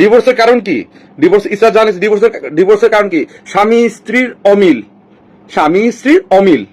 ডিভোর্সের কারণ কি? ডিভোর্স ইসরা জানিস ডিভোর্সের ডিভোর্সের কারণ কি? স্বামী স্ত্রীর অমিল। স্বামী স্ত্রীর অমিল।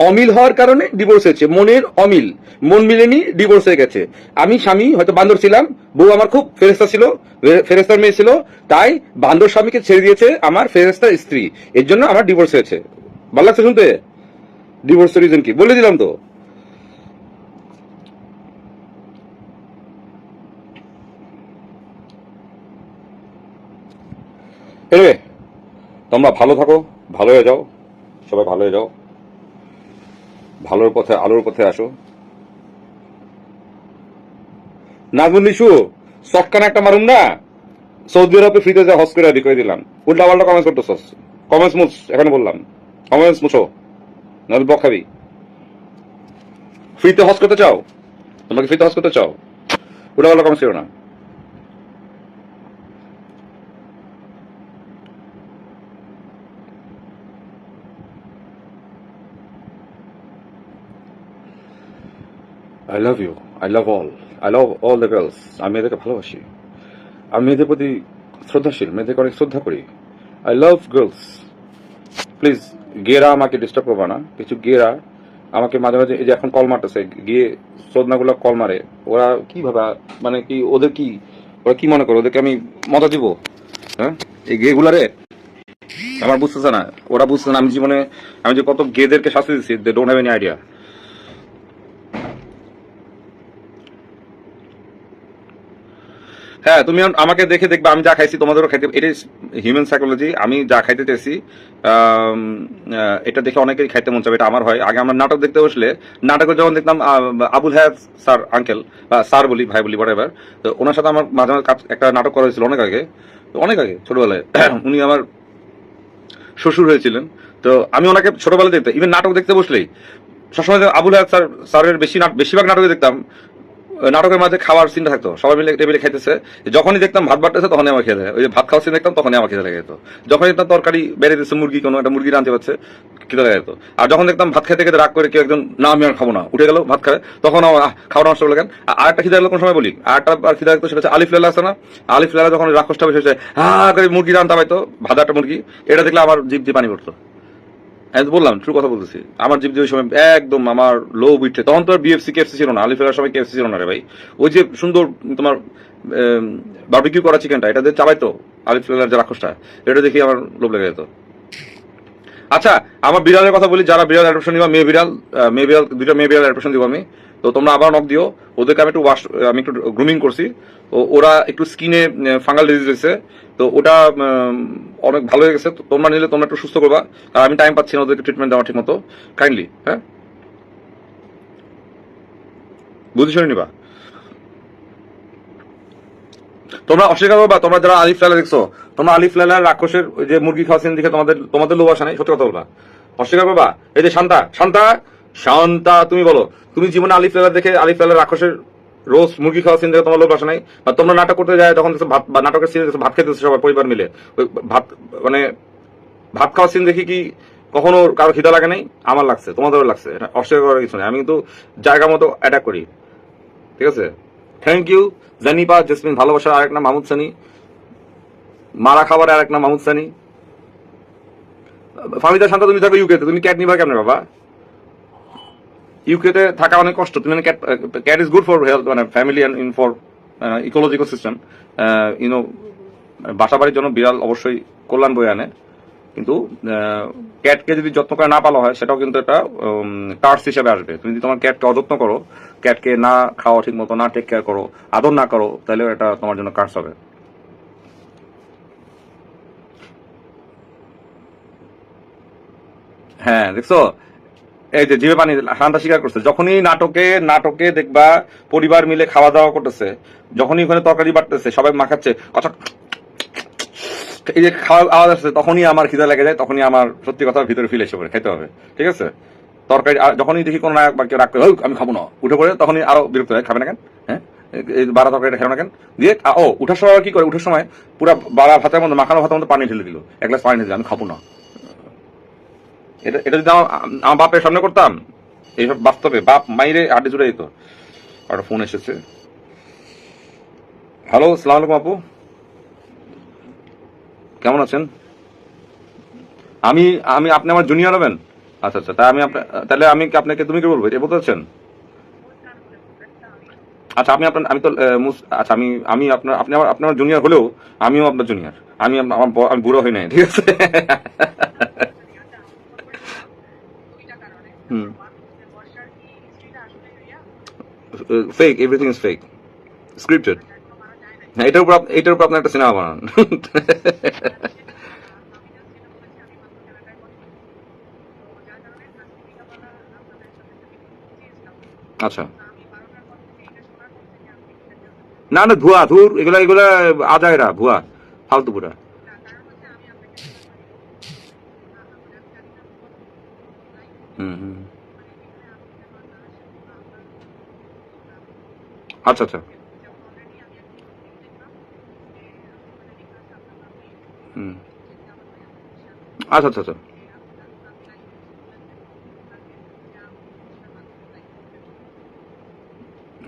অমিল হওয়ার কারণে ডিভোর্স হয়েছে। মনের অমিল। মন মিলেনি ডিভোর্স হয়ে গেছে। আমি স্বামী, হয়তো বান্দর ছিলাম। বউ আমার খুব ফেরেস্তা ছিল ফেরেস্তার মেয়ে ছিল। তাই বান্দর স্বামীকে ছেড়ে দিয়েছে আমার ফেরেস্তার স্ত্রী। এর জন্য আমার ডিভোর্স হয়েছে। ভালো লাগছে শুনতে? ডিভোর্সের রিজন কি? বলে দিলাম তো। এনিওয়ে তোমরা ভালো থাকো, ভালো হয়ে যাও, সবাই ভালো হয়ে যাও। ভালোর পথে, আলোর পথে আসো। নাজমুল নিশু সটকান একটা মারুম না? সৌদি আরবে ফ্রিতে যা হস করে করে দিলাম। উল্টা পাল্টা কমেন্টস করতেছস। কমেন্টস মুছ, এখানে বললাম। কমেন্টস মুছো। নাহলে বকাবি ফ্রিতে হস করতে চাও? তোমাকে ফ্রিতে হস করতে চাও? উল্টা পাল্টা কমেন্টস করো না। I love you I love all I love all the girls আমি মেয়েদেরকে ভালোবাসি। আমি মেয়েদের প্রতি শ্রদ্ধাশীল মেয়েদেরকে অনেক শ্রদ্ধা করি। আই লাভ গার্লস প্লিজ গেরা আমাকে ডিস্টার্ব করবা না। কিছু গেরা আমাকে মাঝে মাঝে এই যে এখন কল মারতেছে, গিয়ে শ্রদ্ধাগুলো কল মারে। ওরা কি ভাবা মানে কি, ওদের কি, ওরা কি মনে করে? ওদেরকে আমি মজা দিব? হ্যাঁ? এই গেগুলারে? আমার বুঝতেছে না। ওরা বুঝতেছে না, আমি জীবনে, আমি যে কত গেদেরকে শাস্তি দিচ্ছি they don't have any idea হ্যাঁ তুমি আমাকে দেখে দেখবে আমি যা খাইছি তোমাদেরও খাইতে এটা হিউম্যান সাইকোলজি আমি যা খাইতে আহ, এটা দেখে অনেকেই খাইতে মন চাবে এটা আমার হয়। আগে আমরা নাটক দেখতে বসলে নাটকে যখন দেখতাম আবুল হায়াত স্যার আঙ্কেল বা স্যার বলি ভাই বলি বড় এবার তো ওনার সাথে আমার মাঝে মাঝে কাজ- একটা নাটক করা হয়েছিল অনেক আগে তো অনেক আগে ছোটবেলায়। উনি আমার শ্বশুর হয়েছিলেন তো আমি ওনাকে ছোটবেলায় দেখতাম। ইভেন নাটক দেখতে বসলেই সবসময় আবুল হায়াত স্যার স্যারের বেশি বেশিরভাগ নাটকে দেখতাম নাটকের মাঝে খাওয়ার সিনটা থাকতো। সবাই মিলে টেবিলে খাইতেছে। যখনই দেখতাম ভাত বাড়তেছে, তখনই আমার খেতে ওই যে ভাত খাওয়ার সিন দেখতাম, তখনই আমার খেতে লেগে। যেত যখন দেখতাম তরকারি বেড়ে দিচ্ছে মুরগি কোনো একটা মুরগি রাঁধতে পারছে খেতে লেগে আর যখন দেখতাম ভাত খেতে খেতে রাগ করে কেউ একজন, না, আমি আর খাব না। উঠে গেল, ভাত খাবে তখন খাওয়া নষ্ট হলো কেন? আর একটা খিদে লাগল কোন সময় বলি। আরেকটা আর খিদে লাগতো, সেটা হচ্ছে আলিফ লালা আছে না? আলিফ লালা যখন রাক্ষসটা বসে হ্যাঁ করে মুরগি রান্তা পাইতো ভাত একটা মুরগি। এটা দেখলে আমার জিভ দিয়ে পানি পড়তো। আমি বললাম ট্রু কথা বলতেছি। আমার জীব ওই সময় একদম আমার লো উঠে তখন তো আর বিএফসি কেএফসি ছিল না। আলিফেলার সময় কেএফসি ছিল না রে ভাই। ওই যে সুন্দর তোমার বারবিকিউ করা চিকেনটা এটা দিয়ে চাবাইতো আলিফেলার যে রাক্ষসটা এটা দেখি আমার লোভ লেগে যেত। আচ্ছা আমার বিড়ালের কথা বলি, যারা বিড়াল অ্যাডপশন দিবা মেয়ে বিড়াল মেয়ে বিড়াল, দুইটা মেয়ে বিড়াল অ্যাডপশন দিব আমি। তো তোমরা আবার নক দিও। ওদেরকে আমি একটু ওয়াশ আমি একটু গ্রুমিং করছি। তো ওরা একটু স্কিনে ফাঙ্গাল ডিজিজ হয়েছে। তো ওটা অনেক ভালো হয়ে গেছে। তোমরা নিলে তোমরা একটু সুস্থ করবা। আর আমি টাইম পাচ্ছি না ওদেরকে ট্রিটমেন্ট দেওয়া ঠিক মতো কাইন্ডলি হ্যাঁ? বুঝে শুনে নিবা। তোমরা অস্বীকার করবা? তোমরা যারা আলিফ লালা দেখছ, তোমরা আলিফ লালার রাক্ষসের যে মুরগি খাওয়া scene দেখে তোমাদের তোমাদের লোভ আসে নাই? সত্যি কথা বলবা অস্বীকার করবা? এই যে শান্তা শান্তা! শান্তা, তুমি বলো, তুমি জীবনে আলিফ লালা দেখে আলিফ লালার রাক্ষসের রোজ মুরগি খাওয়া সিন দেখে তোমার লোক আসে নাই? বা তোমরা নাটক করতে যায়, তখন ভাত নাটকের সিন ভাত খেতে সবাই, পরিবার মিলে। ওই ভাত মানে ভাত খাওয়ার সিন দেখি কি কখনো কারও খিদা লাগে নাই? আমার লাগছে, তোমাদেরও লাগছে অস্বীকার করার কিছু নেই। আমি কিন্তু জায়গা মতো অ্যাটাক করি। ঠিক আছে? থ্যাংক ইউ জানিপা জেসমিন ভালোবাসার আরেক নাম মাহমুদ সানি। মারা খাবার আরেক নাম মাহমুদ সানি। ফামিদা শান্ত, তুমি থাকো ইউকেতে তুমি ক্যাট নিবা কেমন, বাবা? ইউকেতে থাকা অনেক কষ্ট। তুমি cat is good for health মানে family and in for ecological system you know বাসা বাড়ির জন্য বিড়াল অবশ্যই কল্যাণ বয়ে আনে। কিন্তু ক্যাটকে যদি যত্ন করে না পালা হয়, সেটাও কিন্তু একটা কার্স হিসেবে আসবে। তুমি যদি তোমার ক্যাটকে অযত্ন করো ক্যাটকে না খাওয়া ঠিক মতো, না টেক কেয়ার করো, আদর না করো তাহলে এটা তোমার জন্য কার্স হবে। হ্যাঁ দেখছ? এই যে জিভে পানি স্বীকার করছে, যখনই নাটকে নাটকে দেখবা পরিবার মিলে খাওয়া দাওয়া করতেছে, যখনই ওখানে তরকারি বাড়তেছে সবাই মাখাচ্ছে, কথা এই যে খাওয়া আওয়াজ আসছে তখনই আমার খিদা লেগে যায়, তখনই আমার সত্যি কথা ভিতরে ফিল এসে পড়ে খেতে হবে, ঠিক আছে? তরকারি যখনই দেখি কোনো নায়ক বা কেউ রাখতে হয় আমি খাব না। উঠে পড়ে, তখনই আরও বিরক্ত হয়, খাবে না কেন? হ্যাঁ? বারা তরকারিটা খেলো না কেন? দিয়ে ও, উঠার সময় কি করে? উঠার সময় পুরো বারা ভাতের মধ্যে, মাখানো ভাতের মধ্যে পানি ঢেলে দিল, এক গ্লাস পানি ঢেলে আমি খাব না। এটা এটা যদি আমার বাপের সামনে করতাম, এইসব বাস্তবে বাপ মাইরে আড্ডে জুড়ে যেত একটা ফোন এসেছে। হ্যালো, সালাম আলাইকুম আপু। কেমন আছেন? আমি আমি আপনি আমার জুনিয়র হবেন? আচ্ছা আচ্ছা তাই আমি তাহলে আমি আপনাকে তুমি কি বলব? এটা বলতে চাচ্ছেন? আচ্ছা আমি আপনার আমি তো আচ্ছা আমি আমি আপনার আপনি আমার আপনার জুনিয়র হলেও আমিও আপনার জুনিয়র আমি আমার আমি বুড়ো হই নাই, ঠিক আছে হুম fake everything is fake scripted হ্যাঁ এটার উপর এটার উপর আপনার একটা সিনেমা বানান। আচ্ছা। না না, ধোয়া, ধুর, এগুলা এগুলা আজায়রা ভুয়া ফালতু পুরা। হুম হুম। আচ্ছা আচ্ছা। হুম। আচ্ছা আচ্ছা আচ্ছা।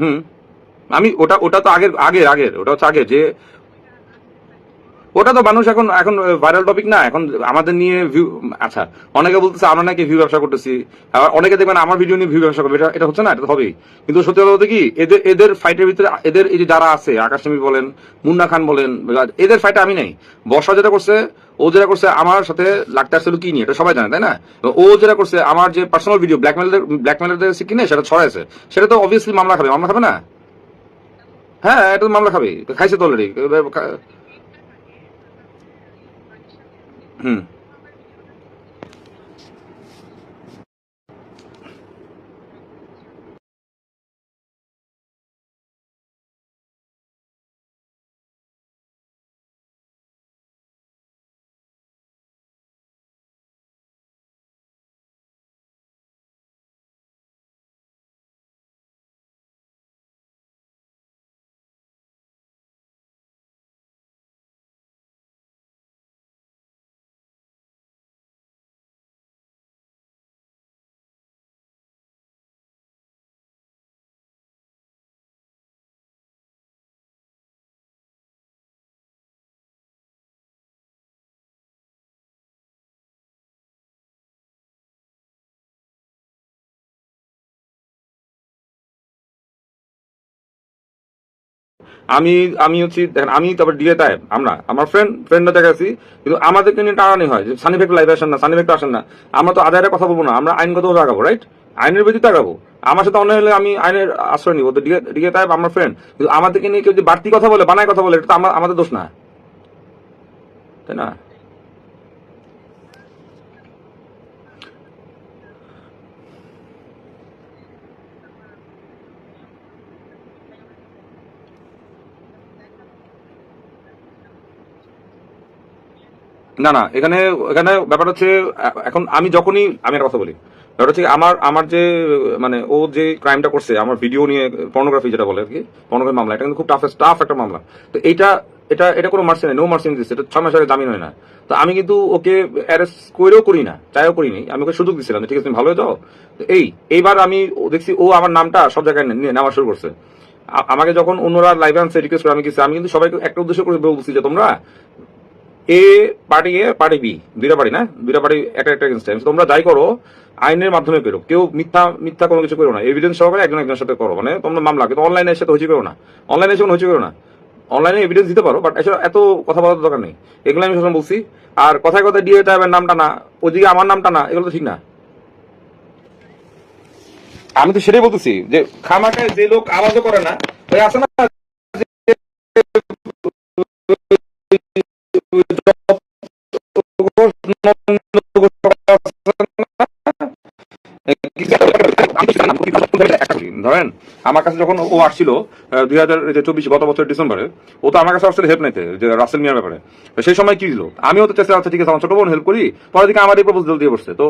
হুম। আমি ওটা ওটা তো আগের আগের আগের। ওটা হচ্ছে আগে যে ওটা তো মানুষ এখন এখন ভাইরাল টপিক না। এখন আমাদের নিয়ে ভিউ আচ্ছা অনেকে বলতেছে আমরা নাকি ভিউ ব্যবসা করতেছি। আবার অনেকে দেখবেন আমার ভিডিও নিয়ে ভিউ ব্যবসা করবে। এটা এটা হচ্ছে না, এটা হবেই। কিন্তু সত্যি কথা বলতে কি, এদের এদের ফাইটের ভিতরে এদের এই যে যারা আছে, আকাশ বলেন, মুন্না খান বলেন এদের ফাইটে আমি নেই। বর্ষা যেটা করছে, ও যেটা করছে আমার সাথে লাগতে আসছিল কি নিয়ে, এটা সবাই জানে, তাই না? ও যেটা করছে, আমার যে পার্সোনাল ভিডিও ব্ল্যাকমেলের ব্ল্যাকমেলের কিনে, সেটা ছড়াইছে। সেটা তো অবভিয়াসলি মামলা খাবে। মামলা খাবে না? হ্যাঁ এটা তো মামলা খাবে। খাইছে তো অলরেডি হুম আমি আমি হচ্ছি, দেখেন, আমি তারপর ডিএ তাই আমরা, আমার ফ্রেন্ড ফ্রেন্ডরা দেখা আছি কিন্তু আমাদেরকে নিয়ে টানানি হয়, যে সানি ভেক্টর লাইভে আসেন না সানি ভেক্টর আসেন না, আমরা তো আদায়ের কথা বলব না, আমরা আইনগতভাবে আগাবো রাইট আইনের বিরুদ্ধে আগাবো। আমার সাথে অন্য হলে আমি আইনের আশ্রয় নিবো, তো ডিএ তাই আমার ফ্রেন্ড কিন্তু আমাদেরকে নিয়ে কেউ যদি বাড়তি কথা বলে, বানায় কথা বলে, এটা তো আমাদের দোষ না। তাই না? না না, এখানে এখানে ব্যাপার হচ্ছে, এখন আমি যখনই, আমি একটা কথা বলি। ব্যাপার হচ্ছে আমার আমার যে মানে ও যে ক্রাইমটা করছে, আমার ভিডিও নিয়ে পর্নোগ্রাফি যেটা বলে আর কি পর্নোগ্রাফি মামলা, এটা কিন্তু খুব টাফ টাফ একটা মামলা। তো এইটা এটা এটা কোনো মার্সি নেই নো মার্সি দিচ্ছে এটা ছয় মাস আগে জামিন হয় না। তো আমি কিন্তু ওকে অ্যারেস্ট করেও করি না, চাইও করি নি আমি ওকে সুযোগ দিচ্ছিলাম ঠিক আছে, তুমি ভালো যাও। তো এই, এইবার আমি দেখছি, ও আমার নামটা সব জায়গায় নেওয়া শুরু করছে। আমাকে যখন অন্যরা লাইভ আনছে রিকোয়েস্ট করে আমি কিছু আমি কিন্তু সবাইকে একটা উদ্দেশ্য করে বলছি যে, তোমরা A party A party B দুইটা পার্টি না? দুইটা পার্টি একটা একটা এগেনস্ট তোমরা যাই করো, আইনের মাধ্যমে করো। কেউ মিথ্যা মিথ্যা কোনো কিছু করো না। এভিডেন্স সহকারে একজন একজনের সাথে করো। মানে তোমরা মামলা, কিন্তু অনলাইনে এসে তো হইচি করো না। অনলাইনে এসে কোনো হইচি করো না। অনলাইনে এভিডেন্স দিতে পারো বাট এসব এত কথা বলার দরকার নেই। এগুলো আমি সবসময় বলছি। আর কথায় কথায় ডিএ টাইপের নামটা না, ওদিকে আমার নামটা না, এগুলো তো ঠিক না। আমি তো সেটাই বলতেছি যে খামাকায় যে লোক আওয়াজও করে না, ওই আছে না no, no, no. আমার কাছে যখন ও আসছিল দুই হাজার চব্বিশ গত বছর ডিসেম্বরে, ও তো আমার কাছে আসলে হেল্প নিতে, যে রাসেল মিয়ার ব্যাপারে। সেই সময় কি দিল? আমিও তো চেষ্টা আচ্ছা ঠিক আছে, আমার ছোট বোন হেল্প করি পরে দিকে আমার এই প্রপোজাল দিয়ে বসছে। তো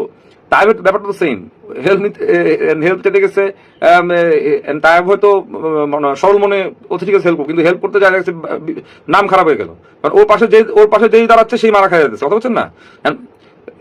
তাই ব্যাপারটা তো সেম হেল্প নিতে হেল্প চেতে গেছে তাই হয়তো মানে সরল মনে, ও তো ঠিক আছে হেল্প কিন্তু হেল্প করতে যা গেছে নাম খারাপ হয়ে গেল। কারণ ওর পাশে যে, ওর পাশে যেই দাঁড়াচ্ছে, সেই মারা খাই যাচ্ছে কথা বলছেন না?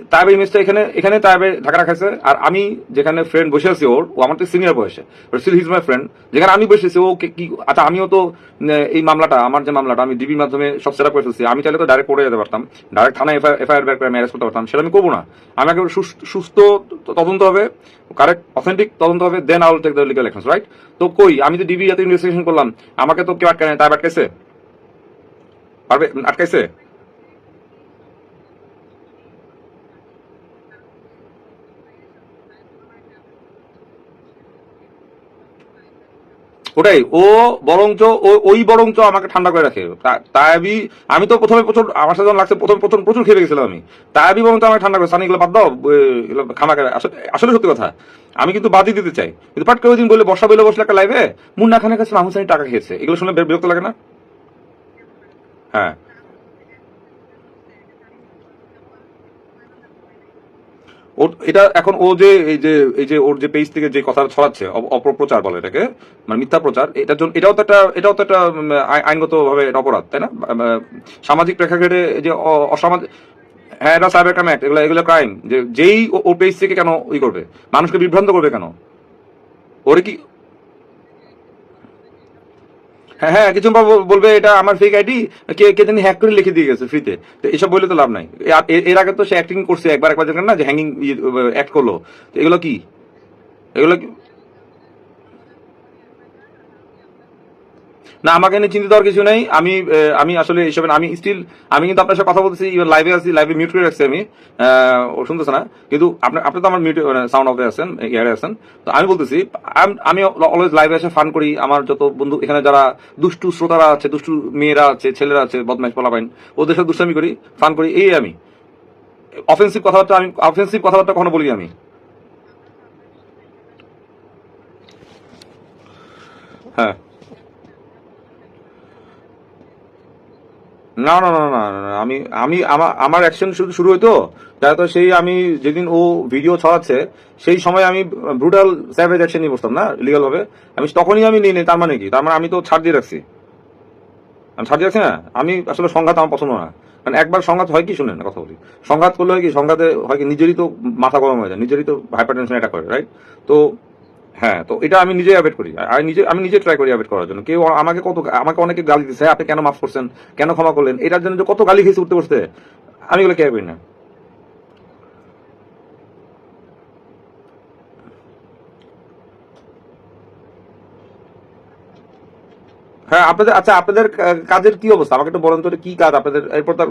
তাইবের ইমেজটা এখানে এখানে তাইবে ঢাকা রাখাছে আর আমি যেখানে ফ্রেন্ড বসে আছি ওর, ও আমার থেকে সিনিয়র বয়সে। স্টিল হিজ মাই ফ্রেন্ড যেখানে আমি বসেছি ও কি আচ্ছা আমিও তো এই মামলাটা, আমার যে মামলাটা, আমি ডিবির মাধ্যমে সব সেট করে ফেলছি। আমি চাইলে তো ডাইরেক্ট করে যেতে পারতাম। ডাইরেক্ট থানায় এফআইআর বের করে ম্যারেজ করতে পারতাম। সেটা আমি করব না। আমি সুস- সুস্থ তদন্ত হবে কারেক্ট অথেন্টিক তদন্ত হবে then I'll take the legal action right তো কই, আমি তো ডিবি এত ইনভেস্টিগেশন করলাম। আমাকে তো কেউ আটকায় নাই। তাই আটকাইছে? পারবে? আটকাইছে? ওটাই, ও বরঞ্চ ওই বরঞ্চ আমাকে ঠান্ডা করে রাখে। তা- তাই আমি তো প্রথমে প্রচুর, আমার সাথে লাগছে, প্রথম প্রথম প্রচুর খেয়ে গেছিলাম আমি। আমি বরঞ্চ আমাকে ঠান্ডা করে সানিগুলো বাদ দাও খামাকে আসলে সত্যি কথা, আমি কিন্তু বাদই দিতে চাই। কিন্তু পাট করে দিন বলে বর্ষা বেলে বসলে একটা লাইভে মুন্না খানের কাছে মাহমুদ সানি টাকা খেয়েছে। এগুলো শুনে বের- বিরক্ত লাগে না? হ্যাঁ। ওর এটা এখন ও যে, এই যে এই যে ওর যে পেজ থেকে যে কথা ছড়াচ্ছে, অপ- অপপ্রচার বলে এটাকে মানে মিথ্যা প্রচার, এটার জন্য এটাও তো একটা, এটাও তো একটা আইনগত ভাবে এটা অপরাধ, তাই না? সামাজিক প্রেক্ষাঘটে যে অসামাজিক হ্যাঁ এটা সাইবার ক্রাইম অ্যাক্ট এগুলো এগুলো ক্রাইম যে যেই ও- ওর পেজ থেকে কেন ই করবে? মানুষকে বিভ্রান্ত করবে কেন? ওরে কি হ্যাঁ হ্যাঁ কিছু বলবে এটা আমার ফেক আইডি কে কে জানি হ্যাক করে লিখে দিয়ে গেছে ফ্রিতে তো এসব বললে তো লাভ নাই। এর আগে তো সে অ্যাক্টিং করছে একবার একবার না যে হ্যাঙ্গিং অ্যাক্ট করল। তো এগুলো কি? এগুলো না, আমাকে নিয়ে চিন্তিত হওয়ার কিছু নেই। আমি আমি আসলে এইসব আমি স্টিল আমি কিন্তু আপনার সাথে কথা বলতেছি ইভেন লাইভে আছি লাইভে মিউট করে রাখছি আমি। ও শুনতেছে না। কিন্তু আপনি আপনি তো আমার মিউট সাউন্ড অফে আছেন ইয়ারে আছেন। তো আমি বলতেছি, আমি অলওয়েজ লাইভে এসে ফান করি। আমার যত বন্ধু, এখানে যারা দুষ্টু শ্রোতারা আছে, দুষ্টু মেয়েরা আছে, ছেলেরা আছে, বদমাইশ পোলাপাইন, ওদের সাথে দুষ্টামি করি ফান করি, এই আমি। অফেন্সিভ কথাবার্তা আমি অফেন্সিভ কথাবার্তা কখনো বলি আমি। হ্যাঁ। না না না না না, না, আমি আমি আমার অ্যাকশন শুরু শুরু হইতো তাই তো সেই আমি যেদিন ও ভিডিও ছড়াচ্ছে সেই সময় আমি ব্রুটাল স্যাভেজ অ্যাকশন নিয়ে বসতাম না লিগাল ভাবে? আমি তখনই আমি নিই নি তার মানে কি? তার মানে আমি তো ছাড় দিয়ে রাখছি। আমি ছাড় দিয়ে রাখছি না? আমি আসলে সংঘাত আমার পছন্দ না। কারণ একবার সংঘাত হয় কি শুনেন কথা বলি। সংঘাত করলে হয় কি সংঘাতে হয় কি নিজেরই তো মাথা গরম হয়ে যায় নিজেরই তো হাইপার টেনশন এটা করে রাইট তো হ্যাঁ তো এটা আমি নিজে অ্যাভয়েড করি। আমি নিজে আমি নিজে ট্রাই করি অ্যাভয়েড করার জন্য। কেউ আমাকে কত আমাকে অনেকে গালি দিচ্ছে "হ্যাঁ, আপনি কেন মাফ করছেন? কেন ক্ষমা করলেন? এটার জন্য কত গালি খেয়েছে উঠতে বসতে আমি এগুলো কেয়ার করি না। হ্যাঁ আপনাদের আচ্ছা আপনাদের কাজের কি অবস্থা? আমাকে একটু বলেন তো কি কাজ? আপনাদের এরপর তার